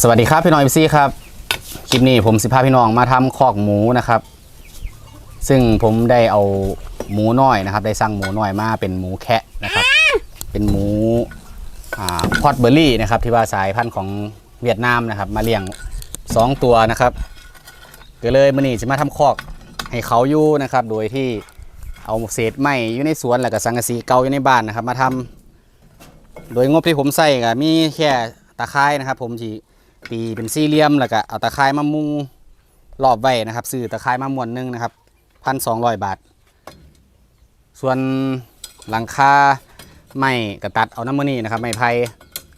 สวัสดีครับพี่น้องเอฟซีครับ คลิปนี้ผมสิพาพี่น้องมาทำคอกหมูนะครับ ซึ่งผมได้เอาหมูน้อยนะครับ ได้สั่งหมูน้อยมาเป็นหมูแคะนะครับ เป็นหมูอ่าพอตเบอร์รี่นะครับ ที่ว่าสายพันธุ์ของเวียดนามนะครับ มาเลี้ยงสองตัวนะครับก็เลยมื่อนี้จะมาทำคอกให้เขาอยู่นะครับ โดยที่เอาเศษไม้อยู่ในสวนแล้วก็สังกะสีเก่าอยู่ในบ้านนะครับ มาทำโดยงบที่ผมใส่ก็มีแค่ตะไคร้นะครับ ผมที่ ตีเป็นสี่เหลี่ยมแล้วก็เอาตะไคร้มามุงรอบไว้นะครับซื้อตะไคร้มามวนหนึงนะครับพันสองร้อยบาท ส่วนหลังคาไม้ก็ตัดเอาน้ำมันนี่นะครับไม้ไผ่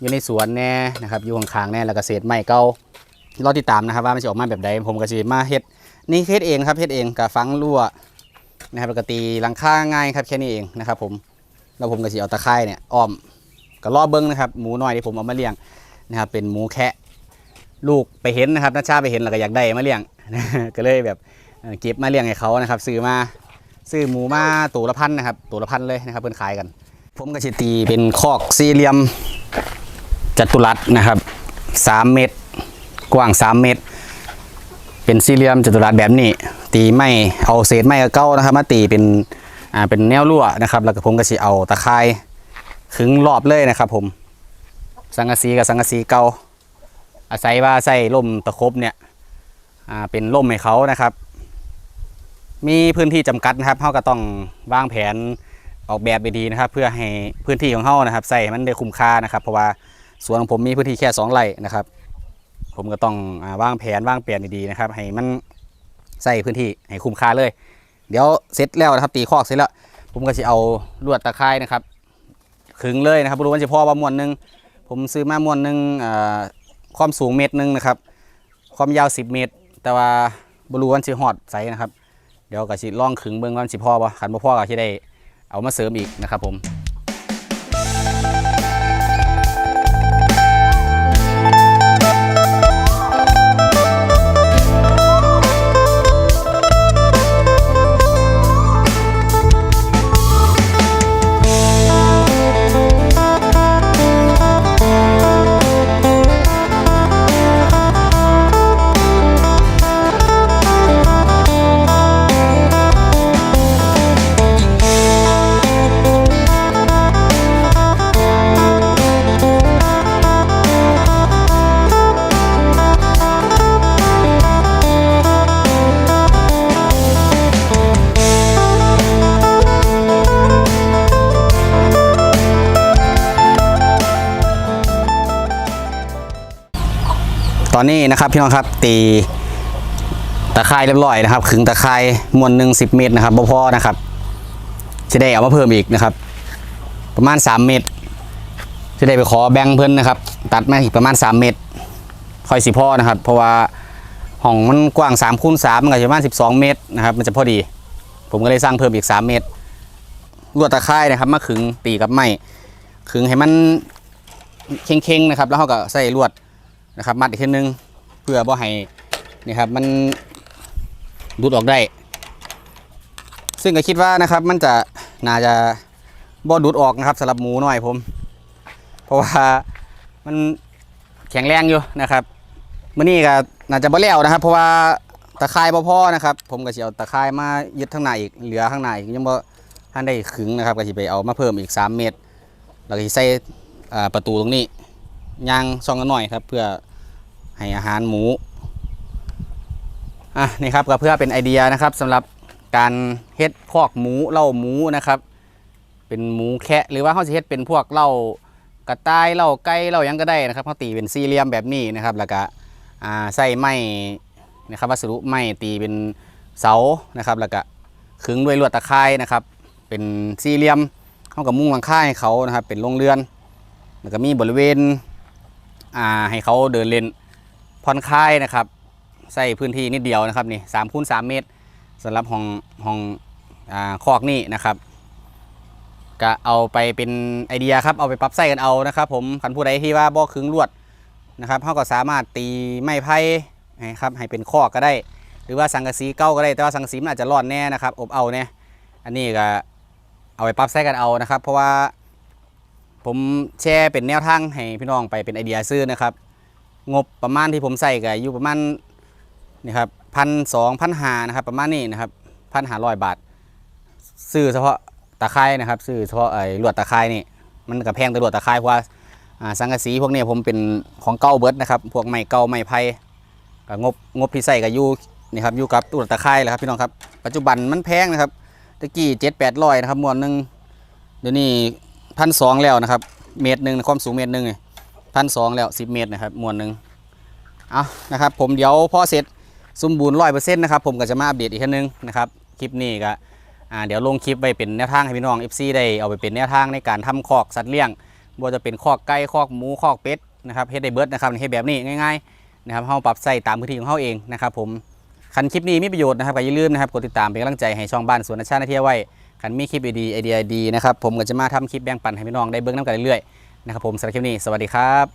อยู่ในสวนแน่นะครับอยู่ข้างๆแน่แล้วก็เศษไม้เก่ารอติดตามนะครับ ว่ามันจะออกมาแบบใดผมก็จะมาเฮ็ดนี่เฮ็ดเองครับเฮ็ดเองกับฟังรั่วนะครับแล้วก็ตีหลังคาง่ายครับแค่นี้เองนะครับ ผมแล้วผมก็จะเอาตะไคร้เนี่ยอ้อมก็รอเบิ้งนะครับหมูน้อยที่ผมเอามาเลี้ยงนะครับเป็นหมูแคะ ลูกไปเห็นนะครับนัชชาไปเห็นแล้วก็อยากได้มาเลี้ยง ก็เลยแบบเก็บมาเลี้ยงให้เขานะครับซื้อมาซื้อหมูมาตัวละพันนะครับตัวละพันเลยนะครับเพิ่นขายกัน ผมก็สิตีเป็นคอกสี่เหลี่ยมจัตุรัสนะครับ3เมตร กว้าง3เมตร เป็นสี่เหลี่ยมจัตุรัสแบบนี้ ตีไม่เอาเศษไม้เก่านะครับ มาตีเป็นอ่าเป็นแนวรั่วนะครับ แล้วก็ผมก็สิเอาตะไคร้ขึงรอบเลยนะครับ ผมสังกะสีกับสังกะสีเก่า อาศัยว่าใส่ล่มตะครบเนี่ยเป็นล่มให้เขานะครับ มีพื้นที่จำกัดนะครับเขาก็ต้องวางแผนออกแบบไปดีนะครับ เพื่อให้พื้นที่ของเขานะครับใส่มันได้คุ้มค่านะครับ เพราะว่าสวนของผมมีพื้นที่แค่สองไร่นะครับ ผมก็ต้องอวางแผนวางเปลี่ยนดีๆนะครับ ให้มันใส่พื้นที่ให้คุ้มค่าเลย เดี๋ยวเสร็จแล้วนะครับตีคอกเสร็จแล้ว ผมก็จะเอาลวดตะไคร้นะครับขึงเลยนะครับรู้ว่าจะพอประมวลหนึ่งผมซื้อมามวลหนึ่งอ่า ความสูงเมตรหนึ่งนะครับ ความยาว 10 เมตร แต่ว่าบรูวันสิหอดใสนะครับ เดี๋ยวก็สิล่องขึงเบิ้งวันสิพ่อบ่ขันบ่พ่อก็สิได้เอามาเสริมอีกนะครับผม ตอนนี้นะครับพี่น้องครับตีตะไคร้เรียบร้อยนะครับขึงตะไคร้มวนหนึ่งสิบเมตรนะครับบ่พอนะครับจะได้เอามาเพิ่มอีกนะครับ ประมาณ 3 เมตรจะได้ไปขอแบ่งเพิ่นนะครับ ตัดมาอีกประมาณ 3 เมตรค่อยสิพ่อนะครับ เพราะว่าห้องมันกว้าง3คูณ3มันก็จะประมาณ 12 เมตรนะครับ มันจะพอดี ผมก็เลยสร้างเพิ่มอีก 3 เมตรลวดตะไคร้นะครับมาขึงตีกับไม้ขึงให้มันเข่งๆนะครับ แล้วเขาก็ใส่ลวด นะครับมัดอีกทีนึงเพื่อบ่ให้นี่ครับมันดูดออกได้ ซึ่งก็คิดว่านะครับมันจะน่าจะบ่ดูดออกนะครับสำหรับหมูน้อยผม เพราะว่ามันแข็งแรงอยู่นะครับมื้อนี้ก็น่าจะบ่แล้วนะครับ เพราะว่าตะไคร้บ่พอนะครับ ผมก็สิเอาตะไคร้มายึดข้างในอีกเหลือข้างในอีกยังบ่ทันได้ขึงนะครับก็สิไปเอามาเพิ่มอีก 3 เมตร แล้วก็ใส่อ่าประตูตรงนี้ ยางซองกันหน่อยครับ เพื่อให้อาหารหมูอะนี่ครับก็เพื่อเป็นไอเดียนะครับสำหรับการเฮ็ดคอกหมูเล่าหมูนะครับ เป็นหมูแคะหรือว่าเขาจะเฮ็ดเป็นพวกเล่ากระต่ายเล่าไก่เล่ายังก็ได้นะครับเขาตีเป็นสี่เหลี่ยมแบบนี้นะครับแล้วก็ใส่ไม้นะครับวัสดุไม้ตีเป็นเสานะครับ แล้วก็ขึงด้วยลวดตะไคร้นะครับ เป็นสี่เหลี่ยมเขากับมุ้งหลังคาให้เขานะครับ เป็นโรงเรือน แล้วก็มีบริเวณ อ่าให้เขาเดินเล่นผ่อนคลายนะครับใส่พื้นที่นิดเดียวนะครับนี่สามคูณสามเมตรสำหรับห้องห้องอ่าคอกนี่นะครับก็เอาไปเป็นไอเดียครับเอาไปปรับใส่กันเอานะครับ ผมคันผู้ใดที่ว่าบ่ขึงลวดนะครับเขาก็สามารถตีไม้ไผ่นะครับให้เป็นคอกก็ได้ หรือว่าสังกะสีเก้าก็ได้แต่ว่าสังกะสีมันอาจจะร้อนแน่นะครับ อบเอาเนี่ยอันนี้ก็เอาไปปรับใส่กันเอานะครับ เพราะว่า ผมแชร์เป็นแนวทางให้พี่น้องไปเป็นไอเดียซื้อนะครับ งบประมาณที่ผมใส่ก็อยู่ประมาณนี่ครับพันสองพันหานะครับประมาณนี้นะครับพันหาร้อยบาท ซื้อเฉพาะตะไคร้นะครับ ซื้อเฉพาะไอ้ลวดตะไคร้นี่มันก็แพงแต่ลวดตะไคร้เพราะว่าสังกะสีพวกนี้ผมเป็นของเก่าเบิร์ดนะครับพวกไม้เก่าไม้ไผ่ก็งบงบที่ใส่ก็อยู่นี่ครับอยู่กับลวดตะไคร้แหละครับพี่น้องครับปัจจุบันมันแพงนะครับตะกี้เจ็ดแปดร้อยนะครับมวนหนึ่งเดี๋ยวนี้ พันสองแล้วนะครับ เมตรหนึ่งความสูงเมตรหนึ่งพันสองแล้วสิบเมตรนะครับมวนหนึ่งเอานะครับ ผมเดี๋ยวพอเสร็จสมบูรณ์ร้อยเปอร์เซ็นต์นะครับผมก็จะมาอัปเดตอีกครั้งหนึงนะครับคลิปนี้ก็เดี๋ยวลงคลิปไปเป็นแนวทางให้พี่น้อง FC ได้เอาไปเป็นแนวทางในการทำคอกสัตว์เลี้ยงบ่ว่าจะเป็นคอกไก่คอกหมูคอกเป็ดนะครับเฮ็ดได้เบิร์ดนะครับเฮ็ดแบบนี้ง่ายๆนะครับเฮาปรับใส่ตามพื้นที่ของเฮาเองนะครับผมคันคลิปนี้มีประโยชน์นะครับก็อย่าลืมนะครับกดติดตามเป็นกำลังใจให้ช่องบ้านสวนอาชาติเที่ยวไว้ กันมีคลิปดีไอเดียดีนะครับผมก็จะมาทำคลิปแบ่งปันให้พี่น้องได้เบิ่งนํกันเรื่อยๆนะครับผมสำหรับคลิปนี้สวัสดีครับ